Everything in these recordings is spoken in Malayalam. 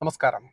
നമസ്കാരം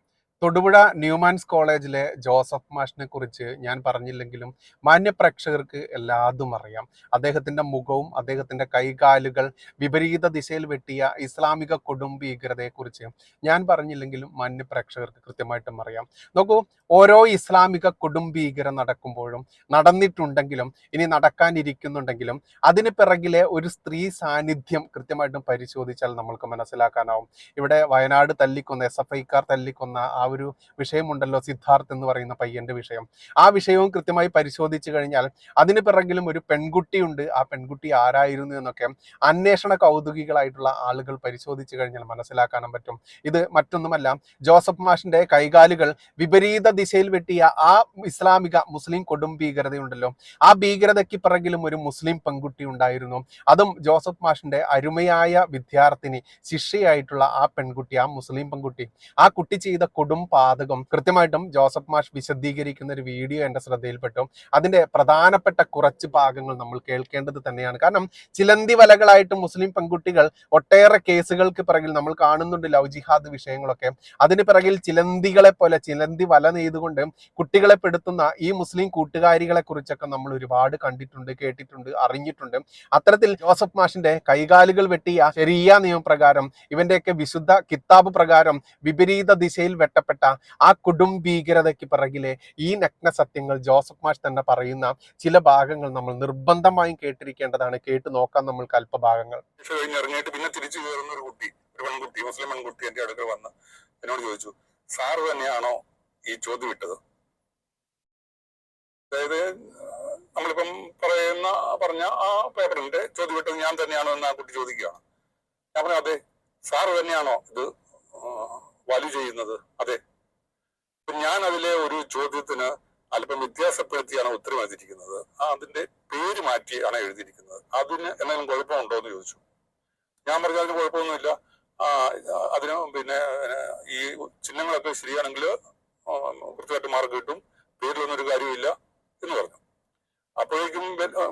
തൊടുപുഴ ന്യൂമാൻസ് കോളേജിലെ ജോസഫ് മാഷിനെ കുറിച്ച് ഞാൻ പറഞ്ഞില്ലെങ്കിലും മാന്യപ്രേക്ഷകർക്ക് എല്ലാതും അറിയാം. അദ്ദേഹത്തിന്റെ മുഖവും അദ്ദേഹത്തിന്റെ കൈകാലുകൾ വിപരീത ദിശയിൽ വെട്ടിയ ഇസ്ലാമിക കൊടും ഭീകരതയെക്കുറിച്ച് ഞാൻ പറഞ്ഞില്ലെങ്കിലും മാന്യപ്രേക്ഷകർക്ക് കൃത്യമായിട്ടും അറിയാം. നോക്കൂ ഓരോ ഇസ്ലാമിക കൊടും ഭീകരം നടക്കുമ്പോഴും നടന്നിട്ടുണ്ടെങ്കിലും ഇനി നടക്കാനിരിക്കുന്നുണ്ടെങ്കിലും അതിന് പിറകിലെ ഒരു സ്ത്രീ സാന്നിധ്യം കൃത്യമായിട്ടും പരിശോധിച്ചാൽ നമ്മൾക്ക് മനസ്സിലാക്കാനാവും. ഇവിടെ വയനാട് തല്ലിക്കൊന്ന എസ് എഫ് ഐക്കാർ തല്ലിക്കൊന്ന ആ ഒരു വിഷയമുണ്ടല്ലോ സിദ്ധാർത്ഥ് എന്ന് പറയുന്ന പയ്യന്റെ വിഷയം. ആ വിഷയവും കൃത്യമായി പരിശോധിച്ചു കഴിഞ്ഞാൽ അതിന് പിറകിലും ഒരു പെൺകുട്ടിയുണ്ട്. ആ പെൺകുട്ടി ആരായിരുന്നു എന്നൊക്കെ അന്വേഷണ കൗതുകികളായിട്ടുള്ള ആളുകൾ പരിശോധിച്ചു കഴിഞ്ഞാൽ മനസ്സിലാക്കാനും പറ്റും. ഇത് മറ്റൊന്നുമല്ല ജോസഫ് മാഷിന്റെ കൈകാലുകൾ വിപരീത ദിശയിൽ വെട്ടിയ ആ ഇസ്ലാമിക മുസ്ലിം കൊടും ഭീകരതയുണ്ടല്ലോ. ആ ഭീകരതയ്ക്ക് പിറകിലും ഒരു മുസ്ലിം പെൺകുട്ടി ഉണ്ടായിരുന്നു. അതും ജോസഫ് മാഷിന്റെ അരുമയായ വിദ്യാർത്ഥിനി ശിഷ്യയായിട്ടുള്ള ആ പെൺകുട്ടി ആ മുസ്ലിം പെൺകുട്ടി ആ കുട്ടി ചെയ്ത കൊടും പാതകം കൃത്യമായിട്ടും ജോസഫ് മാഷ് വിശദീകരിക്കുന്ന ഒരു വീഡിയോ എന്റെ ശ്രദ്ധയിൽപ്പെട്ടു. അതിന്റെ പ്രധാനപ്പെട്ട കുറച്ച് ഭാഗങ്ങൾ നമ്മൾ കേൾക്കേണ്ടത് തന്നെയാണ്. കാരണം ചിലന്തി വലകളായിട്ട് മുസ്ലിം പെൺകുട്ടികൾ ഒട്ടേറെ കേസുകൾക്ക് പിറകിൽ നമ്മൾ കാണുന്നുണ്ട് ലവ് ജിഹാദ് വിഷയങ്ങളൊക്കെ. അതിന് പിറകിൽ ചിലന്തികളെ പോലെ ചിലന്തി വല നെയ്തുകൊണ്ട് കുട്ടികളെ പെടുത്തുന്ന ഈ മുസ്ലിം കൂട്ടുകാരികളെ കുറിച്ചൊക്കെ നമ്മൾ ഒരുപാട് കണ്ടിട്ടുണ്ട് കേട്ടിട്ടുണ്ട് അറിഞ്ഞിട്ടുണ്ട്. അത്തരത്തിൽ ജോസഫ് മാഷിന്റെ കൈകാലുകൾ വെട്ടിയ ശരിയ നിയമപ്രകാരം ഇവന്റെയൊക്കെ വിശുദ്ധ കിതാബ് പ്രകാരം വിപരീത ദിശയിൽ വെട്ടപ്പെട്ട ആ കൊടും ഭീകരതയ്ക്ക് പിറകിലെ ഈ നഗ്ന സത്യങ്ങൾ ജോസഫ് മാഷ് തന്നെ പറയുന്ന ചില ഭാഗങ്ങൾ നമ്മൾ നിർബന്ധമായും കേട്ടിരിക്കേണ്ടതാണ്. കേട്ടു നോക്കാം നമ്മൾക്ക് അല്പഭാഗങ്ങൾ. പെൺകുട്ടി മുസ്ലിം പെൺകുട്ടി എന്റെ അടുക്കൽ വന്ന് എന്നോട് ചോദിച്ചു സാറ് തന്നെയാണോ ഈ ചോദ്യം ഇട്ടത്? അതായത് നമ്മളിപ്പം പറയുന്ന പറഞ്ഞ ആ പേപ്പറിന്റെ ചോദ്യം ഇട്ടത് ഞാൻ തന്നെയാണോ എന്ന് ആ കുട്ടി ചോദിക്കുകയാണ്. ഞാൻ പറഞ്ഞു അതെ സാറ് തന്നെയാണോ ഇത്? വാല്യൂ ചെയ്യുന്നത്. അതെ. ഞാൻ അതിലെ ഒരു ചോദ്യത്തിന് അല്പം വ്യത്യാസപ്പെടുത്തിയാണ് ഉത്തരം എഴുതിയിരിക്കുന്നത് ആ അതിന്റെ പേര് മാറ്റിയാണ് എഴുതിയിരിക്കുന്നത്. അതിന് എന്തെങ്കിലും കുഴപ്പമുണ്ടോ എന്ന് ചോദിച്ചു. ഞാൻ പറഞ്ഞു അതിന് കുഴപ്പമൊന്നുമില്ല. അതിന് പിന്നെ ഈ ചിഹ്നങ്ങളൊക്കെ ശരിയാണെങ്കിൽ കൃത്യമായിട്ട് മാർക്ക് കിട്ടും. പേരിലൊന്നും ഒരു കാര്യമില്ല എന്ന് പറഞ്ഞു. അപ്പോഴേക്കും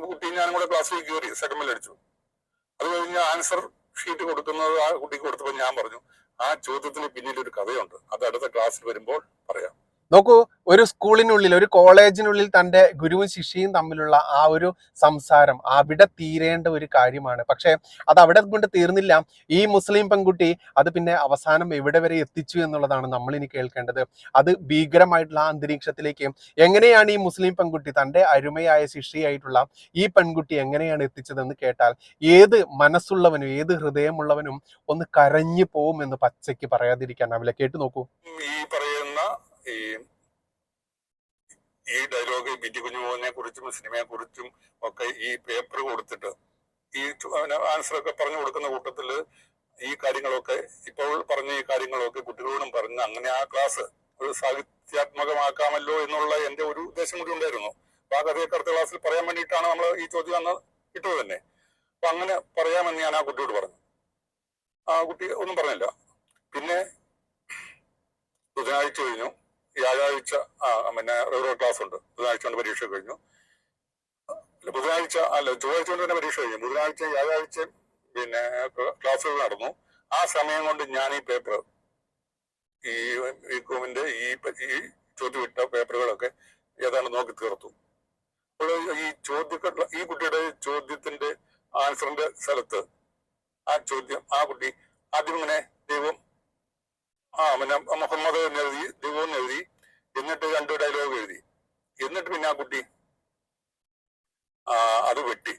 കുട്ടി ഞാനും കൂടെ ക്ലാസ്സിൽ കയറി സെക്കൻഡിൽ അടിച്ചു. അത് കഴിഞ്ഞ് ആൻസർ ഷീറ്റ് കൊടുക്കുന്നത് ആ കുട്ടിക്ക് കൊടുത്തപ്പോൾ ഞാൻ പറഞ്ഞു ആ ചോദ്യത്തിന് പിന്നിൽ ഒരു കഥയുണ്ട്. അത് അടുത്ത ക്ലാസ്സിൽ വരുമ്പോൾ പറയാം. നോക്കൂ ഒരു സ്കൂളിനുള്ളിൽ ഒരു കോളേജിനുള്ളിൽ തന്റെ ഗുരുവും ശിഷ്യയും തമ്മിലുള്ള ആ ഒരു സംസാരം അവിടെ തീരേണ്ട ഒരു കാര്യമാണ്. പക്ഷേ അത് അവിടെ കൊണ്ട് തീർന്നില്ല. ഈ മുസ്ലിം പെൺകുട്ടി അത് പിന്നെ അവസാനം എവിടെ വരെ എത്തിച്ചു എന്നുള്ളതാണ് നമ്മൾ ഇനി കേൾക്കേണ്ടത്. അത് ഭീകരമായിട്ടുള്ള അന്തരീക്ഷത്തിലേക്ക് എങ്ങനെയാണ് ഈ മുസ്ലിം പെൺകുട്ടി തന്റെ അരുമയായ ശിഷ്യയായിട്ടുള്ള ഈ പെൺകുട്ടി എങ്ങനെയാണ് എത്തിച്ചതെന്ന് കേട്ടാൽ ഏത് മനസ്സുള്ളവനും ഏത് ഹൃദയമുള്ളവനും ഒന്ന് കരഞ്ഞു പോകുമെന്ന് പച്ചയ്ക്ക് അവലെ കേട്ടു നോക്കൂ. ഈ ഈ ഡയലോഗ് ബിറ്റി കുഞ്ഞുമോനെ കുറിച്ചും സിനിമയെ കുറിച്ചും ഒക്കെ ഈ പേപ്പർ കൊടുത്തിട്ട് ഈ ആൻസർ ഒക്കെ പറഞ്ഞു കൊടുക്കുന്ന കൂട്ടത്തിൽ ഈ കാര്യങ്ങളൊക്കെ ഇപ്പോൾ പറഞ്ഞ ഈ കാര്യങ്ങളൊക്കെ കുട്ടികളോടും പറഞ്ഞ് അങ്ങനെ ആ ക്ലാസ് ഒരു സാഹിത്യാത്മകമാക്കാമല്ലോ എന്നുള്ള എന്റെ ഒരു ഉദ്ദേശം കൂടി ഉണ്ടായിരുന്നു. അപ്പൊ ആ കഥയൊക്കെ അടുത്ത ക്ലാസ്സിൽ പറയാൻ വേണ്ടിയിട്ടാണ് നമ്മൾ ഈ ചോദ്യം അന്ന് ഇട്ടത് തന്നെ. അപ്പൊ അങ്ങനെ പറയാമെന്ന് ഞാൻ ആ കുട്ടിയോട് പറഞ്ഞു. ആ കുട്ടി ഒന്നും പറഞ്ഞില്ല. പിന്നെ ബുധനാഴ്ച കഴിഞ്ഞു. വ്യാഴാഴ്ച പിന്നെ റെഗുലർ ക്ലാസ് ഉണ്ട്. ബുധനാഴ്ച കൊണ്ട് പരീക്ഷ കഴിഞ്ഞു. ബുധനാഴ്ച അല്ല ചൊവ്വാഴ്ച കൊണ്ട് തന്നെ പരീക്ഷ കഴിഞ്ഞു. ബുധനാഴ്ച വ്യാഴാഴ്ച പിന്നെ ക്ലാസ്സുകൾ നടന്നു. ആ സമയം കൊണ്ട് ഞാൻ ഈ പേപ്പർ ഈ കോമിന്റെ ഈ ഈ ചോദ്യം ഇട്ട പേപ്പറുകളൊക്കെ ഏതാണ്ട് നോക്കി തീർത്തു. അപ്പോൾ ഈ ചോദ്യ ഈ കുട്ടിയുടെ ചോദ്യത്തിന്റെ ആൻസറിന്റെ സ്ഥലത്ത് ആ ചോദ്യം ആ കുട്ടി ആദ്യം ഇങ്ങനെ ദൈവം ആ പിന്നെ മുഹമ്മദ് ദൈവം എന്ന് എഴുതി എന്നിട്ട് രണ്ട് ഡയലോഗ് എഴുതി എന്നിട്ട് പിന്നെ ആ കുട്ടി അത് വെട്ടി.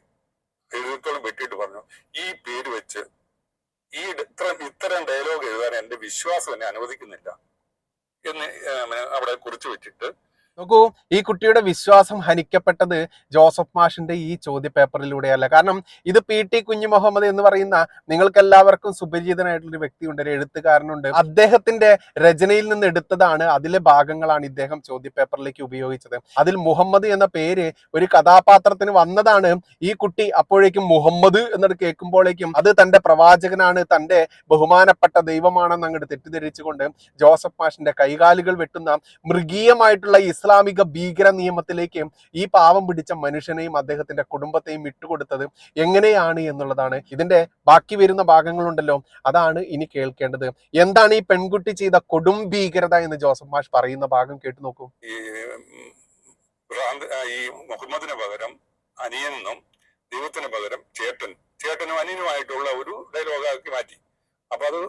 എഴുതിത്തോളം വെട്ടിയിട്ട് പറഞ്ഞു ഈ പേര് വെച്ച് ഈ ഇത്ര ഇത്തരം ഡയലോഗ് എഴുതാൻ എന്റെ വിശ്വാസം എന്നെ അനുവദിക്കുന്നില്ല. എന്ന് അവിടെ കുറിച്ചു വെച്ചിട്ട് നോക്കൂ ഈ കുട്ടിയുടെ വിശ്വാസം ഹനിക്കപ്പെട്ടത് ജോസഫ് മാഷിന്റെ ഈ ചോദ്യ പേപ്പറിലൂടെയല്ല കാരണം ഇത് പി ടി കുഞ്ഞു മുഹമ്മദ് എന്ന് പറയുന്ന നിങ്ങൾക്ക് എല്ലാവർക്കും സുപരിചിതനായിട്ടുള്ള ഒരു വ്യക്തിയുണ്ട് ഒരു എഴുത്തുകാരനുണ്ട്. അദ്ദേഹത്തിന്റെ രചനയിൽ നിന്ന് എടുത്തതാണ് അതിലെ ഭാഗങ്ങളാണ് ഇദ്ദേഹം ചോദ്യ പേപ്പറിലേക്ക് ഉപയോഗിച്ചത്. അതിൽ മുഹമ്മദ് എന്ന പേര് ഒരു കഥാപാത്രത്തിന് വന്നതാണ്. ഈ കുട്ടി അപ്പോഴേക്കും മുഹമ്മദ് എന്നത് കേൾക്കുമ്പോഴേക്കും അത് തന്റെ പ്രവാചകനാണ് തന്റെ ബഹുമാനപ്പെട്ട ദൈവമാണെന്ന് അങ്ങോട്ട് തെറ്റിദ്ധരിച്ചുകൊണ്ട് ജോസഫ് മാഷിന്റെ കൈകാലുകൾ വെട്ടുന്ന മൃഗീയമായിട്ടുള്ള ഇസ്ലാമിക ഭീകര നിയമത്തിലേക്ക് ഈ പാവം പിടിച്ച മനുഷ്യനെയും അദ്ദേഹത്തിന്റെ കുടുംബത്തെയും വിട്ടുകൊടുത്തത് എങ്ങനെയാണ് എന്നുള്ളതാണ്. ഇതിന്റെ ബാക്കി വരുന്ന ഭാഗങ്ങളുണ്ടല്ലോ. അതാണ് ഇനി കേൾക്കേണ്ടത്. എന്താണ് ഈ പെൺകുട്ടി ചെയ്ത കൊടും ഭീകരത എന്ന് ജോസഫ് മാഷ് പറയുന്ന ഭാഗം കേട്ടു നോക്കൂ. ഈ മുഹമ്മദിന് പകരം അനിയനെന്നും ദൈവത്തിന് പകരം ചേട്ടൻ ചേട്ടനും അനിയനുമായിട്ടുള്ള ഒരു ഡയലോഗാക്കി മാറ്റി. അപ്പൊ അത്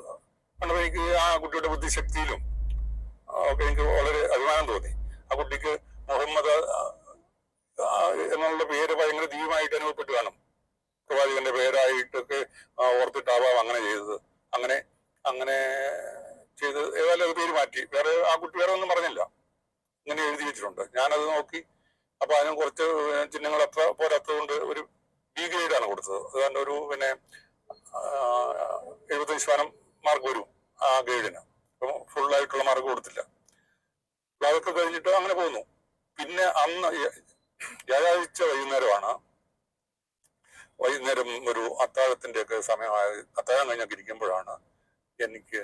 കണ്ടപ്പോൾ ആ കുട്ടിയുടെ ബുദ്ധിശക്തിയിലും ഒക്കെ എനിക്ക് വളരെ അഭിമാനം തോന്നി. കുട്ടിക്ക് മുഹമ്മദ് എന്നുള്ള പേര് ഭയങ്കര ദീപമായിട്ട് അനുഭവപ്പെട്ട് കാണും. പ്രവാചകന്റെ പേരായിട്ടൊക്കെ ഓർത്തിട്ടാവാം അങ്ങനെ ചെയ്തത്. അങ്ങനെ അങ്ങനെ ചെയ്ത് ഏതായാലും പേര് മാറ്റി. വേറെ ആ കുട്ടി വേറെ ഒന്നും പറഞ്ഞില്ല. ഇങ്ങനെ എഴുതി വെച്ചിട്ടുണ്ട്. ഞാനത് നോക്കി. അപ്പൊ അതിന് കുറച്ച് ചിഹ്നങ്ങൾ അത്ര പോരാത്തതുകൊണ്ട് ഒരു ബി ഗ്രേഡ് ആണ് കൊടുത്തത്. അതുകൊണ്ട് ഒരു പിന്നെ എഴുപത്തഞ്ച് ശതമാനം മാർക്ക് വരും ആ ഗ്രേഡിന്. അപ്പം ഫുൾ ആയിട്ടുള്ള മാർക്ക് കൊടുത്തില്ല. അതൊക്കെ കഴിഞ്ഞിട്ട് അങ്ങനെ പോന്നു പിന്നെ അന്ന് വ്യാഴാഴ്ച വൈകുന്നേരമാണ്. വൈകുന്നേരം ഒരു അത്താഴത്തിന്റെ ഒക്കെ സമയമായ അത്താഴം കഴിഞ്ഞൊക്കെ ഇരിക്കുമ്പോഴാണ് എനിക്ക്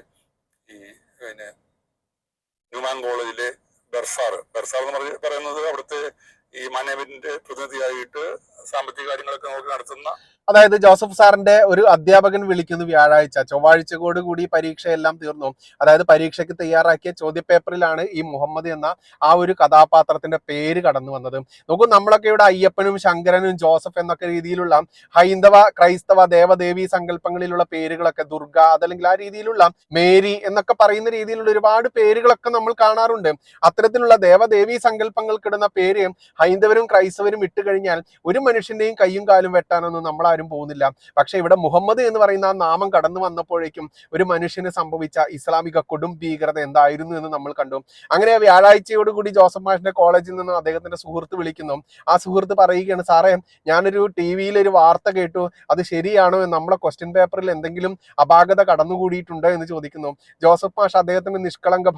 ഈ പിന്നെ ന്യൂമാൻ കോളേജിലെ ബെർസാർ ബെർസാർ എന്ന് പറഞ്ഞ പറയുന്നത് അവിടുത്തെ ഈ മാനേജ്മെന്റിന്റെ പ്രതിനിധിയായിട്ട് സാമ്പത്തിക കാര്യങ്ങളൊക്കെ നോക്കി നടത്തുന്ന അതായത് ജോസഫ് സാറിന്റെ ഒരു അധ്യാപകൻ വിളിക്കുന്നു വ്യാഴാഴ്ച. ചൊവ്വാഴ്ചയോട് കൂടി പരീക്ഷയെല്ലാം തീർന്നു. അതായത് പരീക്ഷയ്ക്ക് തയ്യാറാക്കിയ ചോദ്യപേപ്പറിലാണ് ഈ മുഹമ്മദ് എന്ന ആ ഒരു കഥാപാത്രത്തിന്റെ പേര് കടന്നു വന്നത്. നോക്കൂ നമ്മളൊക്കെ ഇവിടെ അയ്യപ്പനും ശങ്കരനും ജോസഫ് എന്നൊക്കെ രീതിയിലുള്ള ഹൈന്ദവ ക്രൈസ്തവ ദേവദേവി സങ്കല്പങ്ങളിലുള്ള പേരുകളൊക്കെ ദുർഗ അതല്ലെങ്കിൽ ആ രീതിയിലുള്ള മേരി എന്നൊക്കെ പറയുന്ന രീതിയിലുള്ള ഒരുപാട് പേരുകളൊക്കെ നമ്മൾ കാണാറുണ്ട്. അത്തരത്തിലുള്ള ദേവദേവി സങ്കല്പങ്ങൾക്കിടുന്ന പേര് ഹൈന്ദവരും ക്രൈസ്തവരും ഇട്ട് കഴിഞ്ഞാൽ ഒരു മനുഷ്യന്റെയും കയ്യും കാലും വെട്ടാനൊന്നും നമ്മൾ ആരും പോകുന്നില്ല. പക്ഷെ ഇവിടെ മുഹമ്മദ് എന്ന് പറയുന്ന ആ നാമം കടന്നു വന്നപ്പോഴേക്കും ഒരു മനുഷ്യന് സംഭവിച്ച ഇസ്ലാമിക കൊടും ഭീകരത എന്തായിരുന്നു എന്ന് നമ്മൾ കണ്ടു. അങ്ങനെ വ്യാഴാഴ്ചയോടുകൂടി ജോസഫ് മാഷിന്റെ കോളേജിൽ നിന്ന് അദ്ദേഹത്തിന്റെ സുഹൃത്ത് വിളിക്കുന്നു. ആ സുഹൃത്ത് പറയുകയാണ് സാറേ ഞാനൊരു ടി വിയിൽ ഒരു വാർത്ത കേട്ടു. അത് ശരിയാണോ? നമ്മളെ ക്വസ്റ്റ്യൻ പേപ്പറിൽ എന്തെങ്കിലും അപാകത കടന്നുകൂടിയിട്ടുണ്ടോ? എന്ന് ചോദിക്കുന്നു. ജോസഫ് മാഷ് അദ്ദേഹത്തിന്റെ നിഷ്കളങ്ക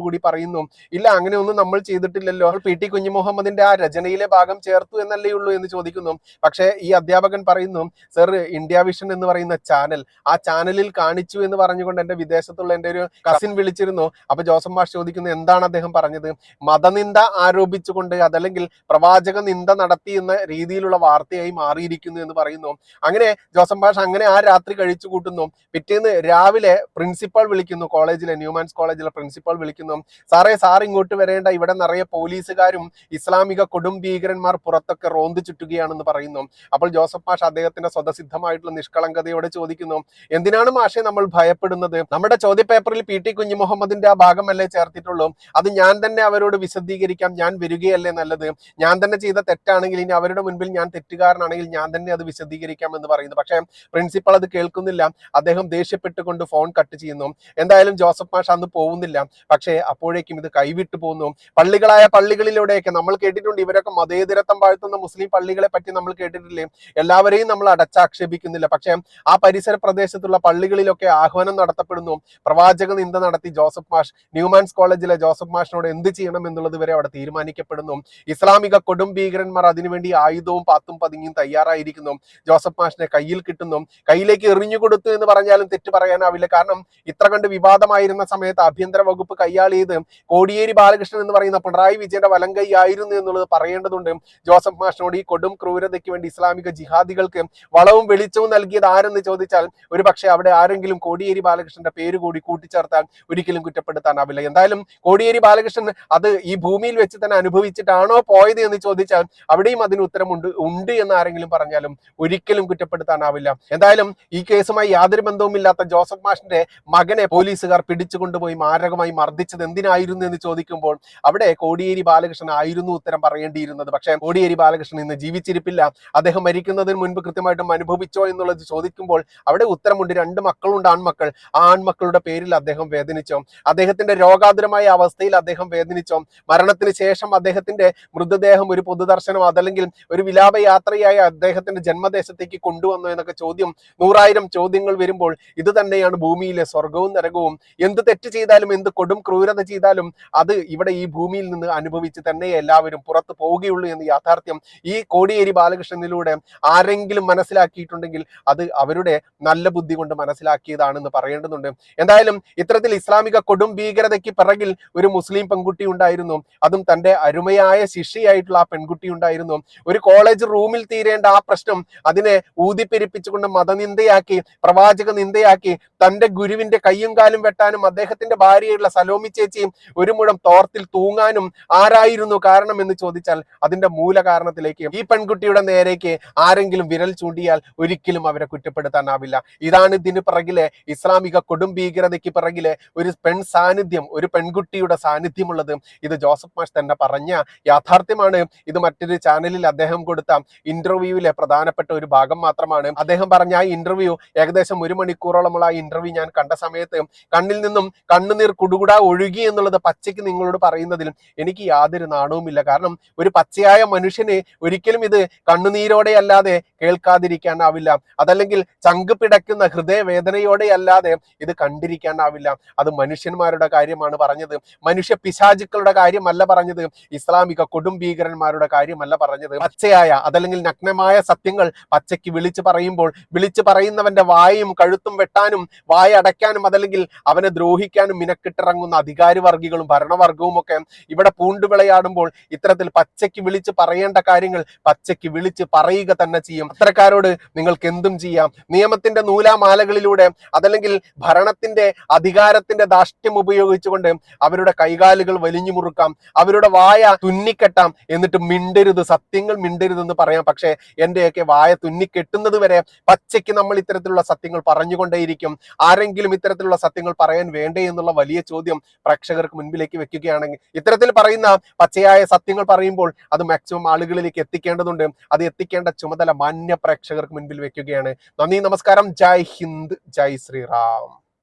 കൂടി പറയുന്നു ഇല്ല അങ്ങനെയൊന്നും നമ്മൾ ചെയ്തിട്ടില്ലല്ലോ. പി ടി കുഞ്ഞു മുഹമ്മദിന്റെ ആ രചനയിലെ ഭാഗം ചേർത്തു എന്നല്ലേ ഉള്ളൂ? എന്ന് ചോദിക്കുന്നു. പക്ഷേ ഈ അധ്യാപകൻ പറയുന്നു സർ ഇന്ത്യ വിഷൻ എന്ന് പറയുന്ന ചാനൽ ആ ചാനലിൽ കാണിച്ചു എന്ന് പറഞ്ഞുകൊണ്ട് എന്റെ വിദേശത്തുള്ള എന്റെ ഒരു കസിൻ വിളിച്ചിരുന്നു. അപ്പൊ ജോസഫ് മാഷ് ചോദിക്കുന്നു എന്താണ് അദ്ദേഹം പറഞ്ഞത്? മതനിന്ദ ആരോപിച്ചുകൊണ്ട് അതല്ലെങ്കിൽ പ്രവാചക നിന്ദ നടത്തി എന്ന രീതിയിലുള്ള വാർത്തയായി മാറിയിരിക്കുന്നു എന്ന് പറയുന്നു. അങ്ങനെ ജോസഫ് മാഷ് അങ്ങനെ ആ രാത്രി കഴിച്ചു കൂട്ടുന്നു. പിറ്റേന്ന് രാവിലെ പ്രിൻസിപ്പൾ വിളിക്കുന്നു കോളേജിലെ ന്യൂമാൻസ് കോളേജിലെ പ്രിൻസിപ്പൾ വിളിക്കുന്നു. സാറേ സാർ ഇങ്ങോട്ട് വരേണ്ട. ഇവിടെ നിറയെ പോലീസുകാരും ഇസ്ലാമിക കൊടും ഭീകരന്മാർ പുറത്തൊക്കെ റോന്ത് ചുറ്റുകയാണെന്ന് പറയുന്നു. അപ്പോൾ ജോസഫ് മാഷ് അദ്ദേഹത്തിന്റെ സ്വതസിദ്ധമായിട്ടുള്ള നിഷ്കളങ്കതയോടെ ചോദിക്കുന്നു എന്തിനാണ് മാഷെ നമ്മൾ ഭയപ്പെടുന്നത്? നമ്മുടെ ചോദ്യപേപ്പറിൽ പി ടി കുഞ്ഞുമുഹമ്മദിന്റെ ആ ഭാഗമല്ലേ ചേർത്തിട്ടുള്ളൂ. അത് ഞാൻ തന്നെ അവരോട് വിശദീകരിക്കാം. ഞാൻ വരികയല്ലേ നല്ലത്. ഞാൻ തന്നെ ചെയ്ത തെറ്റാണെങ്കിൽ ഇനി അവരുടെ മുൻപിൽ ഞാൻ തെറ്റുകാരനാണെങ്കിൽ ഞാൻ തന്നെ അത് വിശദീകരിക്കാം എന്ന് പറയുന്നു. പക്ഷേ പ്രിൻസിപ്പൾ അത് കേൾക്കുന്നില്ല. അദ്ദേഹം ദേഷ്യപ്പെട്ടുകൊണ്ട് ഫോൺ കട്ട് ചെയ്യുന്നു. എന്തായാലും ജോസഫ് മാഷ അന്ന് പോകുന്നില്ല. പക്ഷേ അപ്പോഴേക്കും ഇത് കൈവിട്ടു പോകുന്നു പള്ളികളായ പള്ളികളിലൂടെയൊക്കെ നമ്മൾ കേട്ടിട്ടുണ്ട്. ഇവരൊക്കെ മതേതരത്വം വാഴ്ത്തുന്ന മുസ്ലിം പള്ളികളെ പറ്റി നമ്മൾ കേട്ടിട്ടില്ലേ? എല്ലാവരെയും നമ്മൾ അടച്ചാക്ഷേപിക്കുന്നില്ല. പക്ഷേ ആ പരിസര പ്രദേശത്തുള്ള പള്ളികളിലൊക്കെ ആഹ്വാനം നടത്തപ്പെടുന്നു. പ്രവാചക നിന്ദ നടത്തി ജോസഫ് മാഷ് ന്യൂമാൻസ് കോളേജിലെ ജോസഫ് മാഷിനോട് എന്ത് ചെയ്യണം എന്നുള്ളത് വരെ അവിടെ തീരുമാനിക്കപ്പെടുന്നു. ഇസ്ലാമിക കൊടും ഭീകരന്മാർ അതിനുവേണ്ടി ആയുധവും പാത്തും പതുങ്ങിയും തയ്യാറായിരിക്കുന്നു. ജോസഫ് മാഷിനെ കയ്യിൽ കിട്ടുന്നു. കയ്യിലേക്ക് എറിഞ്ഞു കൊടുത്തു എന്ന് പറഞ്ഞാലും തെറ്റ് പറയാനാവില്ല. കാരണം ഇത്ര കണ്ട് വിവാദമായിരുന്ന സമയത്ത് ആഭ്യന്തര വകുപ്പ് കൈയാളിയത് കോടിയേരി ബാലകൃഷ്ണൻ എന്ന് പറയുന്ന പിണറായി വിജയന്റെ വലം കൈ ആയിരുന്നു എന്നുള്ളത് പറയേണ്ടതുണ്ട്. ജോസഫ് മാഷിനോട് ഈ കൊടും ക്രൂരതയ്ക്ക് വേണ്ടി ഇസ്ലാമിക ജിഹാദികൾക്ക് വളവും വെളിച്ചവും നൽകിയത് ആരെന്ന് ചോദിച്ചാൽ ഒരു പക്ഷേ അവിടെ ആരെങ്കിലും കോടിയേരി ബാലകൃഷ്ണന്റെ പേര് കൂടി കൂട്ടിച്ചേർത്താൽ ഒരിക്കലും കുറ്റപ്പെടുത്താനാവില്ല. എന്തായാലും കോടിയേരി ബാലകൃഷ്ണൻ അത് ഈ ഭൂമിയിൽ വെച്ച് തന്നെ അനുഭവിച്ചിട്ടാണോ പോയത് എന്ന് ചോദിച്ചാൽ അവിടെയും അതിന് ഉത്തരമുണ്ട് ഉണ്ട് എന്ന് ആരെങ്കിലും പറഞ്ഞാലും ഒരിക്കലും കുറ്റപ്പെടുത്താനാവില്ല. എന്തായാലും ഈ കേസുമായി യാതൊരു ബന്ധവുമില്ലാത്ത ജോസഫ് മാഷിന്റെ മകനെ പോലീസുകാർ പിടിച്ചുകൊണ്ടുപോയി മാരകമായി മർദ്ദിച്ചത് എന്തിനായിരുന്നു എന്ന് ചോദിക്കുമ്പോൾ അവിടെ കോടിയേരി ബാലകൃഷ്ണൻ ആയിരുന്നു ഉത്തരം പറയേണ്ടിയിരുന്നത്. പക്ഷേ കോടിയേരി ബാലകൃഷ്ണൻ ഇന്ന് ജീവിച്ചിരിപ്പില്ല. അദ്ദേഹം മരിക്കുന്നതിന് മുൻപ് കൃത്യമായിട്ടും അനുഭവിച്ചോ എന്നുള്ളത് ചോദിക്കുമ്പോൾ അവിടെ ഉത്തരമുണ്ട്. രണ്ട് മക്കളുണ്ട് ആൺമക്കൾ. ആ ആൺമക്കളുടെ പേരിൽ അദ്ദേഹം വേദനിച്ചോ? അദ്ദേഹത്തിന്റെ രോഗാതുരമായ അവസ്ഥയിൽ അദ്ദേഹം വേദനിച്ചോ? മരണത്തിന് ശേഷം അദ്ദേഹത്തിന്റെ മൃതദേഹം ഒരു പൊതുദർശനം അതല്ലെങ്കിൽ ഒരു വിലാപയാത്രയായി അദ്ദേഹത്തിന്റെ ജന്മദേശത്തേക്ക് കൊണ്ടുവന്നു എന്നൊക്കെ ചോദ്യം നൂറായിരം ചോദ്യങ്ങൾ വരുമ്പോൾ ഇത് തന്നെയാണ് ഭൂമിയിലെ സ്വർഗവും നരകവും. എന്ത് തെറ്റ് ചെയ്താലും എന്ത് കൊടും ക്രൂരത ചെയ്താലും അത് ഇവിടെ ഈ ഭൂമിയിൽ നിന്ന് അനുഭവിച്ച് തന്നെ എല്ലാവരും പുറത്തു പോവുകയുള്ളൂ എന്ന യാഥാർത്ഥ്യം ഈ കോടിയേരി ബാലകൃഷ്ണനിലൂടെ ആരെങ്കിലും മനസ്സിലാക്കിയിട്ടുണ്ടെങ്കിൽ അത് അവരുടെ നല്ല ബുദ്ധി കൊണ്ട് മനസ്സിലാക്കിയതാണെന്ന് പറയേണ്ടതുണ്ട്. എന്തായാലും ഇത്തരത്തിൽ ഇസ്ലാമിക കൊടും ഭീകരതയ്ക്ക് പിറകിൽ ഒരു മുസ്ലിം പെൺകുട്ടി ഉണ്ടായിരുന്നു. അതും തന്റെ അരുമയായ ശിഷ്യയായിട്ടുള്ള ആ പെൺകുട്ടി ഉണ്ടായിരുന്നു. ഒരു കോളേജ് റൂമിൽ തീരേണ്ട ആ പ്രശ്നം അതിനെ ഊതിപ്പെരിപ്പിച്ചുകൊണ്ട് മതനിന്ദയാക്കി പ്രവാചക നിന്ദയാക്കി തന്റെ ഗുരുവിന്റെ കയ്യും കാലും വെട്ടാനും അദ്ദേഹത്തിന്റെ ഭാര്യയുള്ള സലോമി ചേച്ചിയും ഒരു മുഴം തോർത്തിൽ തൂങ്ങാനും ആരായിരുന്നു കാരണം എന്ന് ചോദിച്ചാൽ അതിന്റെ മൂല കാരണത്തിലേക്ക് ഈ പെൺകുട്ടിയുടെ നേരേക്ക് ആരെങ്കിലും വിരൽ ചൂണ്ടിയാൽ ഒരിക്കലും അവരെ കുറ്റപ്പെടുത്താനാവില്ല. ഇതാണ് ഇതിന് പിറകിലെ ഇസ്ലാമിക കൊടും ഭീകരതയ്ക്ക് പിറകിലെ ഒരു പെൺ സാന്നിധ്യം ഒരു പെൺകുട്ടിയുടെ സാന്നിധ്യമുള്ളത്. ഇത് ജോസഫ് മാഷ് തന്നെ പറഞ്ഞ യാഥാർത്ഥ്യമാണ്. ഇത് മറ്റൊരു ചാനലിൽ അദ്ദേഹം കൊടുത്ത ഇന്റർവ്യൂവിലെ പ്രധാനപ്പെട്ട ഒരു ഭാഗം മാത്രമാണ്. അദ്ദേഹം പറഞ്ഞ ആ ഇന്റർവ്യൂ ഏകദേശം ഒരു മണിക്കൂറോളമുള്ള ആ ഇന്റർവ്യൂ ഞാൻ കണ്ട സമയത്ത് കണ്ണിൽ നിന്നും കണ്ണുനീർ കുടുകുടാ ഒഴുകി എന്നുള്ളത് പച്ചയ്ക്ക് നിങ്ങളോട് പറയുന്നതിൽ എനിക്ക് യാതൊരു നാണവുമില്ല. കാരണം ഒരു പച്ചയായ മനുഷ്യന് ഒരിക്കലും ഇത് കണ്ണുനീരോടെ അല്ലാതെ കേൾക്കാതിരിക്കാനാവില്ല അതല്ലെങ്കിൽ ചങ്ക് പിടയ്ക്കുന്ന ഹൃദയവേദനയോടെ അല്ലാതെ ഇത് കണ്ടിരിക്കാനാവില്ല. അത് മനുഷ്യന്മാരുടെ കാര്യമാണ് പറഞ്ഞത്. മനുഷ്യ പിശാചുക്കളുടെ കാര്യമല്ല പറഞ്ഞത്. ഇസ്ലാമിക കൊടും ഭീകരന്മാരുടെ കാര്യമല്ല പറഞ്ഞത്. പച്ചയായ അതല്ലെങ്കിൽ നഗ്നമായ സത്യങ്ങൾ പച്ചയ്ക്ക് വിളിച്ചു പറയുമ്പോൾ വിളിച്ചു പറയുന്നവന്റെ വായയും കഴുത്തും വെട്ടാനും വായ അടയ്ക്കാനും അതല്ലെങ്കിൽ അവനെ ദ്രോഹിക്കാനും മിനക്കിട്ടിറങ്ങുന്ന അധികാരവർഗികളും ഭരണവർഗവും ഒക്കെ ഇവിടെ പൂണ്ടുവിളയാടുമ്പോൾ ഇത്തരത്തിൽ പച്ചയ്ക്ക് വിളിച്ച് പറയേണ്ട കാര്യങ്ങൾ പച്ചയ്ക്ക് വിളിച്ച് പറയുക തന്നെ ചെയ്യും. അത്തരക്കാരോട് നിങ്ങൾക്ക് എന്തും ചെയ്യാം. നിയമത്തിന്റെ നൂലാമാലകളിലൂടെ അതല്ലെങ്കിൽ ഭരണത്തിന്റെ അധികാരത്തിന്റെ ദാഷ്ട്യം ഉപയോഗിച്ചുകൊണ്ട് അവരുടെ കൈകാലുകൾ വലിഞ്ഞു മുറുക്കാം. അവരുടെ വായ തുന്നിക്കെട്ടാം. എന്നിട്ട് മിണ്ടരുത് സത്യങ്ങൾ മിണ്ടരുതെന്ന് പറയാം. പക്ഷേ എന്റെയൊക്കെ വായ തുന്നിക്കെട്ടുന്നത് വരെ പച്ചയ്ക്ക് നമ്മൾ ഇത്തരത്തിലുള്ള സത്യങ്ങൾ പറഞ്ഞുകൊണ്ടേയിരിക്കും. ആരെങ്കിലും ഇത്തരത്തിലുള്ള സത്യങ്ങൾ പറയാൻ വേണ്ടേ എന്നുള്ള വലിയ ചോദ്യം പ്രേക്ഷകർക്ക് മുൻപിലേക്ക് വെക്കുകയാണെങ്കിൽ ഇത്തരത്തിൽ പറയുന്ന പച്ചയായ സത്യങ്ങൾ പറയുമ്പോൾ അത് മാക്സിമം ആളുകളിലേക്ക് എത്തിക്കേണ്ടതുണ്ട്. അത് എത്തിക്കേണ്ട ചുമതല മാന്യ പ്രേക്ഷകർക്ക് മുൻപിൽ വെക്കുകയാണ്. നന്ദി നമസ്കാരം. ജയ് ഹിന്ദ് ജയ് ശ്രീറാം.